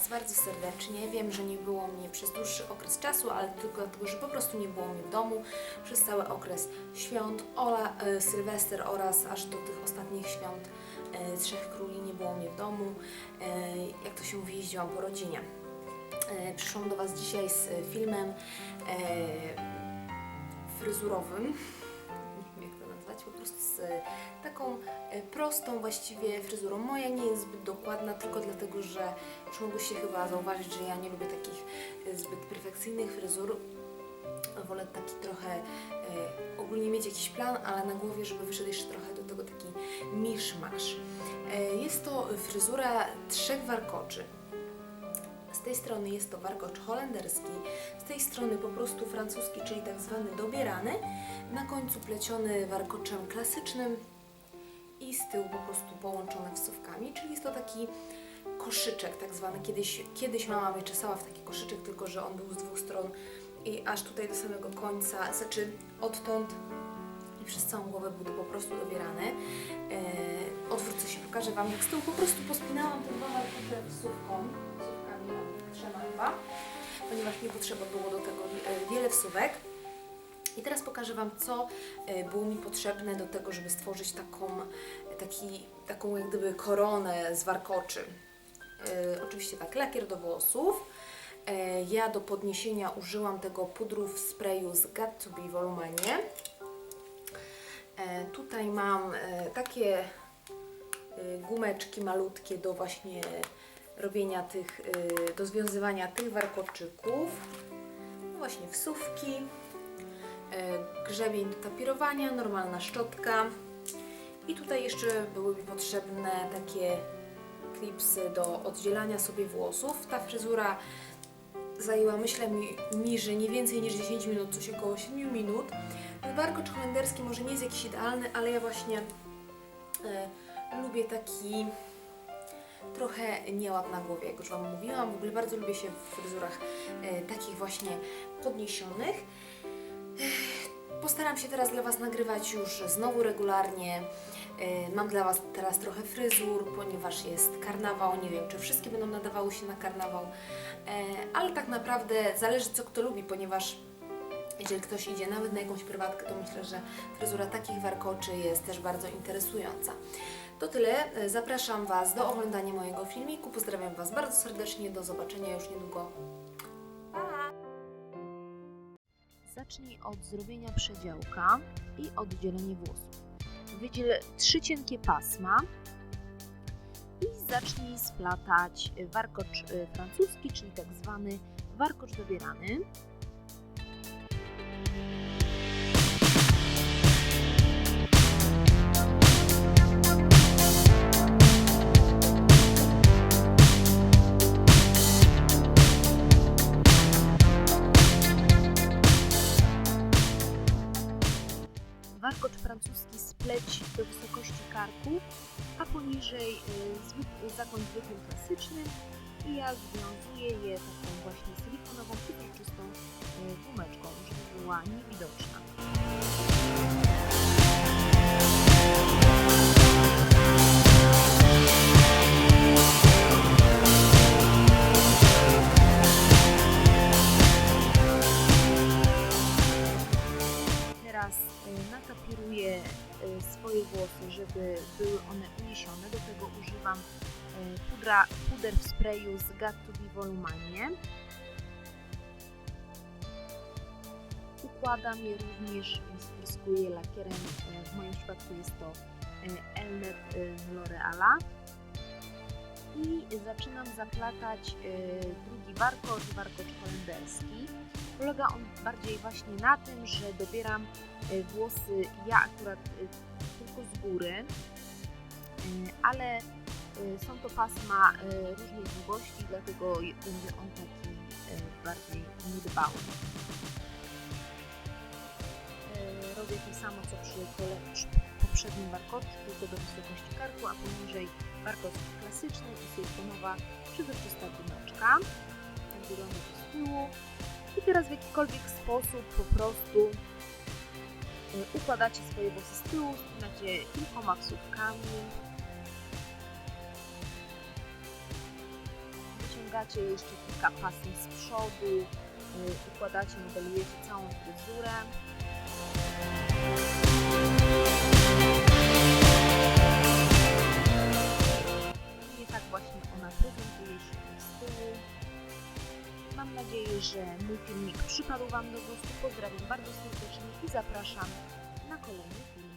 Was bardzo serdecznie. Wiem, że nie było mnie przez dłuższy okres czasu, ale tylko dlatego, że po prostu nie było mnie w domu przez cały okres świąt, Ola, e, Sylwester oraz aż do tych ostatnich świąt e, Trzech Króli nie było mnie w domu. E, jak to się mówi, jeździłam po rodzinie. E, przyszłam do Was dzisiaj z filmem e, fryzurowym taką e, prostą właściwie fryzurą. Moja nie jest zbyt dokładna, tylko dlatego, że już mogłyście chyba zauważyć, że ja nie lubię takich e, zbyt perfekcyjnych fryzur. Wolę taki trochę e, ogólnie mieć jakiś plan, ale na głowie, żeby wyszedł jeszcze trochę do tego taki miszmasz. Jest to fryzura trzech warkoczy. Z tej strony jest to warkocz holenderski, z tej strony po prostu francuski, czyli tak zwany dobierany, na końcu pleciony warkoczem klasycznym i z tyłu po prostu połączone wsówkami, czyli jest to taki koszyczek tak zwany. Kiedyś, kiedyś mama mnie czesała w taki koszyczek, tylko że on był z dwóch stron i aż tutaj do samego końca, znaczy odtąd i przez całą głowę był to po prostu dobierany. Eee, odwrócę się, pokażę Wam, jak z tyłu po prostu pospinałam te dwa warkocze wsówką, wsówkami, trzema chyba, ponieważ nie potrzeba było do tego e, wiele wsówek. I teraz pokażę Wam, co e, było mi potrzebne do tego, żeby stworzyć taką, taki, taką jak gdyby koronę z warkoczy. E, oczywiście tak, lakier do włosów. E, ja do podniesienia użyłam tego pudru w sprayu z Got To Be. E, tutaj mam takie gumeczki malutkie do właśnie robienia tych, do związywania tych warkoczyków. No właśnie wsówki, grzebień do tapirowania, normalna szczotka. I tutaj jeszcze były mi potrzebne takie klipsy do oddzielania sobie włosów. Ta fryzura zajęła, myślę mi, mi, że nie więcej niż 10 minut, coś około 7 minut. Warkocz holenderski może nie jest jakiś idealny, ale ja właśnie e, lubię taki trochę nieład na głowie, jak już Wam mówiłam. W ogóle bardzo lubię się w fryzurach e, takich właśnie podniesionych. Postaram się teraz dla Was nagrywać już znowu regularnie. E, Mam dla Was teraz trochę fryzur, ponieważ jest karnawał. Nie wiem, czy wszystkie będą nadawały się na karnawał, E, ale tak naprawdę zależy, co kto lubi, ponieważ jeżeli ktoś idzie nawet na jakąś prywatkę, to myślę, że fryzura takich warkoczy jest też bardzo interesująca. To tyle. E, Zapraszam Was do oglądania mojego filmiku. Pozdrawiam Was bardzo serdecznie. Do zobaczenia już niedługo. Zacznij od zrobienia przedziałka i oddzielenie włosów. Wydziel trzy cienkie pasma i zacznij splatać warkocz y, francuski, czyli tak zwany warkocz dobierany. Warkocz francuski spleć do wysokości karku, a poniżej y, zwyk- zakąt zwykłym klasycznym i ja związuję je taką właśnie silikonową, przezroczystą y, gumeczką, żeby była niewidoczna. Natapiruję y, swoje włosy, żeby były one uniesione. Do tego używam y, pudra, puder w sprayu z Be Volumanie. Układam je również, spryskuję lakierem, w moim przypadku jest to z L'Oreala. I zaczynam zaplatać drugi warkocz, warkocz holenderski. Polega on bardziej właśnie na tym, że dobieram y, włosy ja akurat y, tylko z góry, y, ale są to pasma różnej długości, dlatego będzie on taki bardziej niedbały. Robię to samo co przy, poprzednim warkoczu, tylko do wysokości karku, a poniżej warkocz klasyczny i silikonowa przezroczysta gumeczka. To z tyłu. I teraz w jakikolwiek sposób po prostu y, układacie swoje włosy z tyłu, spinacie kilkoma wsówkami. Wyciągacie jeszcze kilka pasm z przodu, układacie, modelujecie całą fryzurę. I tak właśnie ona prezentuje się z tyłu. Mam nadzieję, że mój filmik przypadł Wam do gustu. Pozdrawiam bardzo serdecznie i zapraszam na kolejny film.